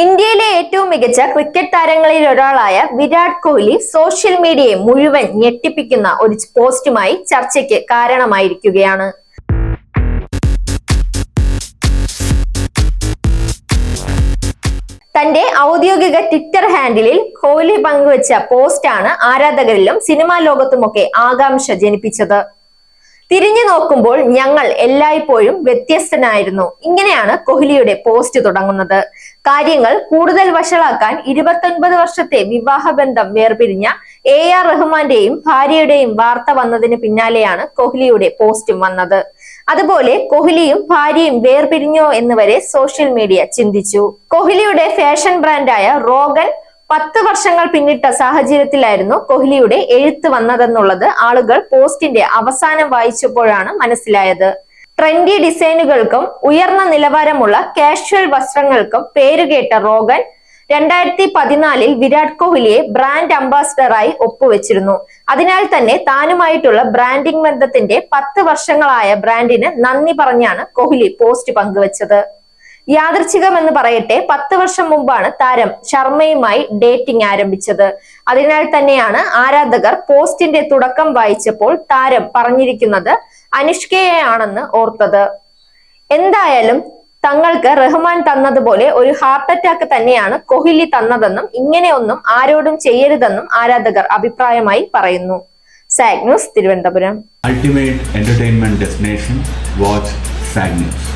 ഇന്ത്യയിലെ ഏറ്റവും മികച്ച ക്രിക്കറ്റ് താരങ്ങളിൽ ഒരാളായ വിരാട് കോഹ്ലി സോഷ്യൽ മീഡിയയെ മുഴുവൻ ഞെട്ടിപ്പിക്കുന്ന ഒരു പോസ്റ്റുമായി ചർച്ചയ്ക്ക് കാരണമായിരിക്കുകയാണ്. തന്റെ ഔദ്യോഗിക ട്വിറ്റർ ഹാൻഡിലിൽ കോഹ്ലി പങ്കുവച്ച പോസ്റ്റാണ് ആരാധകരിലും സിനിമാ ലോകത്തുമൊക്കെ ആകാംക്ഷ ജനിപ്പിച്ചത്. തിരിഞ്ഞു നോക്കുമ്പോൾ ഞങ്ങൾ എല്ലായ്പ്പോഴും വ്യത്യസ്തനായിരുന്നു. ഇങ്ങനെയാണ് കോഹ്ലിയുടെ പോസ്റ്റ് തുടങ്ങുന്നത്. കാര്യങ്ങൾ കൂടുതൽ വഷളാക്കാൻ ഇരുപത്തൊൻപത് വർഷത്തെ വിവാഹബന്ധം വേർപിരിഞ്ഞ എ ആർ റഹ്മാന്റെയും ഭാര്യയുടെയും വാർത്ത വന്നതിന് പിന്നാലെയാണ് കോഹ്ലിയുടെ പോസ്റ്റും വന്നത്. അതുപോലെ കോഹ്ലിയും ഭാര്യയും വേർപിരിഞ്ഞോ എന്ന് വരെ സോഷ്യൽ മീഡിയ ചിന്തിച്ചു. കോഹ്ലിയുടെ ഫാഷൻ ബ്രാൻഡായ റോഗൻ പത്ത് വർഷങ്ങൾ പിന്നിട്ട സാഹചര്യത്തിലായിരുന്നു കോഹ്ലിയുടെ എഴുത്ത് വന്നതെന്നുള്ളത് ആളുകൾ പോസ്റ്റിന്റെ അവസാനം വായിച്ചപ്പോഴാണ് മനസ്സിലായത്. ട്രെൻഡി ഡിസൈനുകൾക്കും ഉയർന്ന നിലവാരമുള്ള കാഷ്വൽ വസ്ത്രങ്ങൾക്കും പേരുകേട്ട റോഗൻ രണ്ടായിരത്തി പതിനാലിൽ വിരാട് കോഹ്ലിയെ ബ്രാൻഡ് അംബാസിഡറായി ഒപ്പുവെച്ചിരുന്നു. അതിനാൽ തന്നെ താനുമായിട്ടുള്ള ബ്രാൻഡിംഗ് ബന്ധത്തിന്റെ പത്ത് വർഷങ്ങളായ ബ്രാൻഡിന് നന്ദി പറഞ്ഞാണ് കോഹ്ലി പോസ്റ്റ് പങ്കുവച്ചത്. യാദർച്ഛികമെന്ന് പറയട്ടെ പത്ത് വർഷം മുമ്പാണ് താരം ശർമ്മയുമായി ഡേറ്റിംഗ് ആരംഭിച്ചത്. അതിനാൽ തന്നെയാണ് ആരാധകർ പോസ്റ്റിന്റെ തുടക്കം വായിച്ചപ്പോൾ താരം പറഞ്ഞിരിക്കുന്നത് അനുഷ്കയാണെന്ന് ഓർത്തത്. എന്തായാലും തങ്ങൾക്ക് റഹ്മാൻ തന്നതുപോലെ ഒരു ഹാർട്ട് അറ്റാക്ക് തന്നെയാണ് കോഹ്ലി തന്നതെന്നും ഇങ്ങനെയൊന്നും ആരോടും ചെയ്യരുതെന്നും ആരാധകർ അഭിപ്രായമായി പറയുന്നു. Zag news Thiruvananthapuram. Ultimate entertainment destination watch news